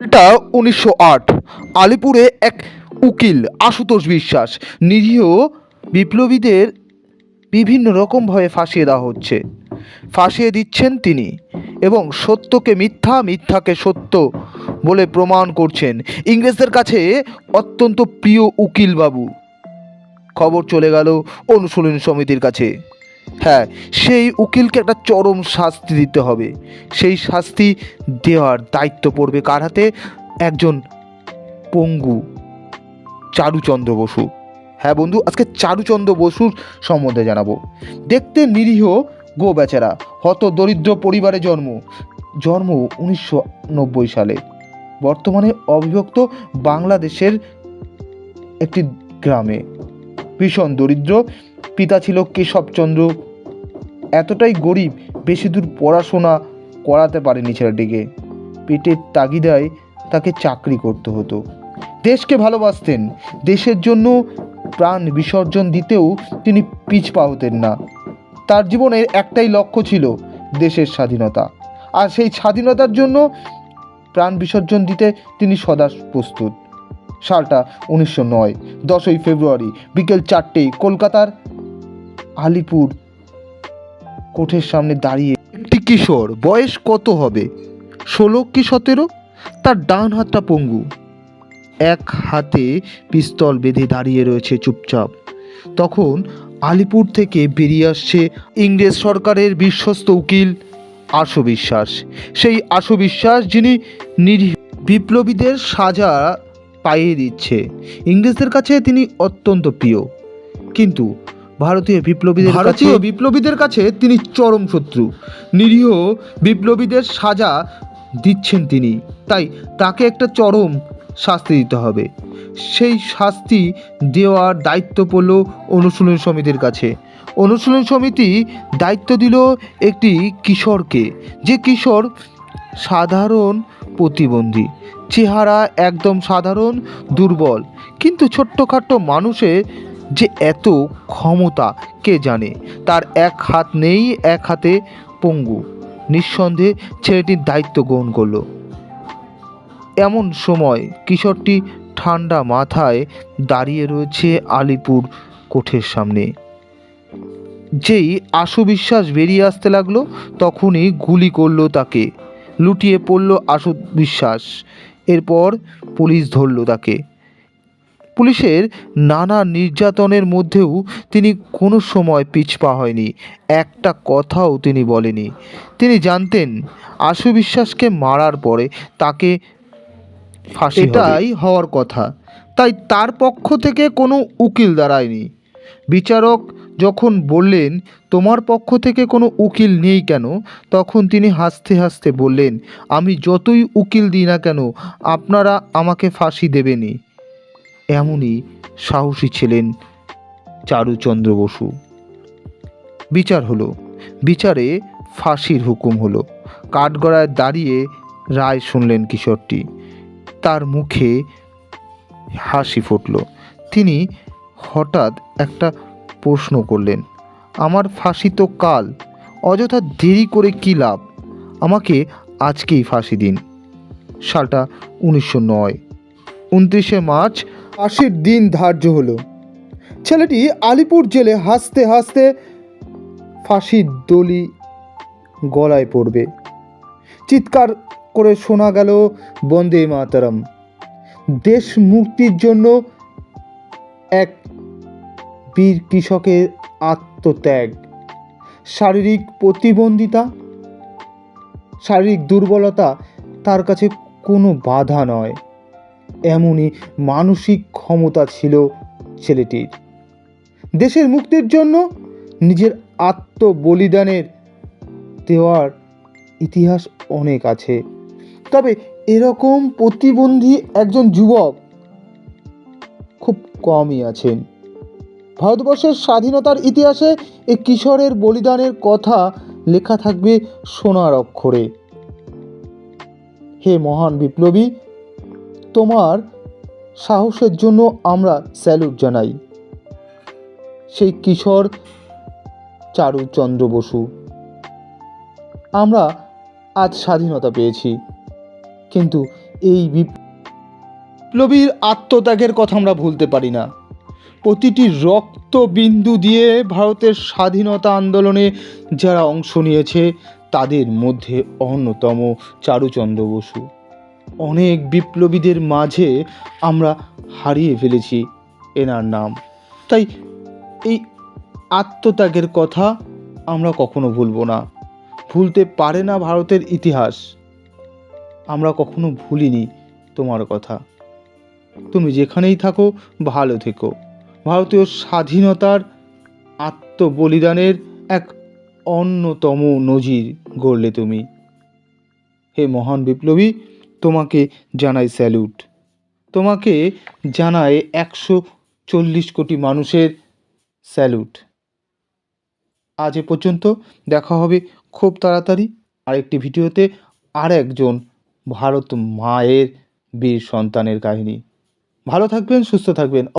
এটা উনিশশো আট। আলিপুরে এক উকিল আশুতোষ বিশ্বাস নিরীহ বিপ্লবীদের বিভিন্ন রকমভাবে ফাঁসিয়ে দেওয়া হচ্ছে। ফাঁসিয়ে দিচ্ছেন তিনি এবং সত্যকে মিথ্যা, মিথ্যাকে সত্য বলে প্রমাণ করছেন। ইংরেজদের কাছে অত্যন্ত প্রিয় উকিল বাবু খবর চলে গেল অনুশীলন সমিতির কাছে। হ্যাঁ সেই উকিলকে একটা চরম শাস্তি দিতে হবে। সেই শাস্তি দেওয়ার দায়িত্ব পড়বে কার হাতে? একজন পঙ্গু চারুচন্দ্র বসু। হ্যাঁ বন্ধু, আজকে চারুচন্দ্র বসুর সম্বন্ধে জানাব। দেখতে নিরীহ গো বেচারা হত দরিদ্র পরিবারে জন্ম। জন্ম উনিশশো নব্বই সালে। বর্তমানে অবিভক্ত বাংলাদেশের একটি গ্রামে। ভীষণ দরিদ্র পিতা ছিল কেশবচন্দ্র এতটাই গরিব, বেশি দূর পড়াশোনা করাতে পারেনি ছেলেটিকে। পেটের তাগিদায় তাকে চাকরি করতে হতো। দেশকে ভালোবাসতেন, দেশের জন্য প্রাণ বিসর্জন দিতেও তিনি পিছপা হতেন না। তার জীবনের একটাই লক্ষ্য ছিল দেশের স্বাধীনতা। আর সেই স্বাধীনতার জন্য প্রাণ বিসর্জন দিতে তিনি সদা প্রস্তুত। সালটা উনিশশো নয়, দশই ফেব্রুয়ারি, বিকেল চারটেই কলকাতার আলিপুর কোঠের সামনে দাঁড়িয়ে। একটি কিশোর, বয়স কত হবে? ষোলো কি সতেরো? তার ডান হাতটা পঙ্গু। এক হাতে পিস্তল বেঁধে দাঁড়িয়ে রয়েছে চুপচাপ। তখন আলিপুর থেকে বেরিয়ে আসছে ইংরেজ সরকারের বিশ্বস্ত উকিল আশু বিশ্বাস। সেই আশু বিশ্বাস যিনি নিরীহ বিপ্লবীদের সাজা পাইয়ে দিচ্ছে। ইংরেজদের কাছে তিনি অত্যন্ত প্রিয়। কিন্তু ভারতীয় বিপ্লবীদের ভারতীয় বিপ্লবীদের কাছে তিনি চরম শত্রু। নিরীহ বিপ্লবীদের সাজা দিচ্ছেন তিনি। তাই তাকে একটা চরম শাস্তি দিতে হবে। সেই শাস্তি দেওয়ার দায়িত্ব পড়ল অনুশীলন সমিতির কাছে। অনুশীলন সমিতি দায়িত্ব দিল একটি কিশোরকে। যে কিশোর সাধারণ প্রতিবন্ধী। চেহারা একদম সাধারণ, দুর্বল। কিন্তু ছোট্টখাট্ট মানুষের যে এত ক্ষমতা কে জানে? তার এক হাত নেই, এক হাতে পঙ্গু। নিঃসন্দেহে ছেলেটির দায়িত্ব গ্রহণ করল। এমন সময় কিশোরটি ঠান্ডা মাথায় দাঁড়িয়ে রয়েছে আলিপুর কোঠের সামনে। যেই আশু বিশ্বাস বেরিয়ে আসতে লাগল, তখনই গুলি করল তাকে। লুটিয়ে পড়ল আশু বিশ্বাস এরপর পুলিশ ধরলো তাকে। পুলিশের নানা নির্যাতনের মধ্যেও তিনি কোনো সময় পিছপা হয়নি। একটা কথাও তিনি বলেনি। তিনি জানতেন, আশু বিশ্বাসকে মারার পরে তাকে ফাঁসি এটাই হওয়ার কথা। তাই তার পক্ষ থেকে কোনো উকিল দাঁড়ায়নি। বিচারক যখন বললেন, তোমার পক্ষ থেকে কোনো উকিল নেই কেন? তখন তিনি হাসতে হাসতে বললেন, আমি যতই উকিল দিই না কেন, আপনারা আমাকে ফাঁসি দেবেনই। এমনই সাহসী ছিলেন চারুচন্দ্র বসু। বিচার হলো। বিচারে ফাঁসির হুকুম হলো। কাঠগড়ায় দাঁড়িয়ে রায় শুনলেন কিশোরটি। তার মুখে হাসি ফুটল। তিনি হঠাৎ একটা প্রশ্ন করলেন, আমার ফাঁসি তো কাল, অযথা দেরি করে কী লাভ? আমাকে আজকেই ফাঁসি দিন। সালটা উনিশশো নয়। উনত্রিশে মার্চ ফাঁসির দিন ধার্য হলো। ছেলেটি আলিপুর জেলে হাসতে হাসতে ফাঁসির দলি গলায় পড়বে। চিৎকার করে শোনা গেল, বন্দে মাতারাম। দেশ মুক্তির জন্য এক বীর কৃষকের আত্মত্যাগ। শারীরিক প্রতিবন্ধিতা, শারীরিক দুর্বলতা তার কাছে কোনো বাধা নয়। এমনই মানসিক ক্ষমতা ছিল ছেলেটির। দেশের মুক্তির জন্য নিজের আত্মবলিদানের দেওয়ার ইতিহাস অনেক আছে। তবে এরকম প্রতিবন্ধী একজন যুবক খুব কমই আছেন। ভারতবর্ষের স্বাধীনতার ইতিহাসে এই কিশোরের বলিদানের কথা লেখা থাকবে সোনার অক্ষরে। হে মহান বিপ্লবী তোমার সাহসের জন্য আমরা স্যালুট জানাই। সেই কিশোর চারুচন্দ্র বসু। আমরা আজ স্বাধীনতা পেয়েছি, কিন্তু এই বিপ্লবীর আত্মত্যাগের কথা আমরা ভুলতে পারি না। প্রতিটি রক্তবিন্দু দিয়ে ভারতের স্বাধীনতা আন্দোলনে যারা অংশ নিয়েছে, তাদের মধ্যে অন্যতম চারুচন্দ্র বসু। অনেক বিপ্লবীদের মাঝে আমরা হারিয়ে ফেলেছি এনার নাম। তাই এই আত্মত্যাগের কথা আমরা কখনো ভুলবো না। ভুলতে পারে না ভারতের ইতিহাস। আমরা কখনো ভুলিনি তোমার কথা। তুমি যেখানেই থাকো, ভালো থেকো। ভারতীয় স্বাধীনতার আত্মবলিদানের এক অন্যতম নজির গড়লে তুমি। হে মহান বিপ্লবী তোমাকে জানাই স্যালুট। তোমাকে জানায় একশো চল্লিশ কোটি মানুষের স্যালুট। আজ এ পর্যন্ত দেখা হবে খুব তাড়াতাড়ি আরেকটি ভিডিওতে আর একজন ভারত মায়ের বীর সন্তানের কাহিনী। ভালো থাকবেন, সুস্থ থাকবেন।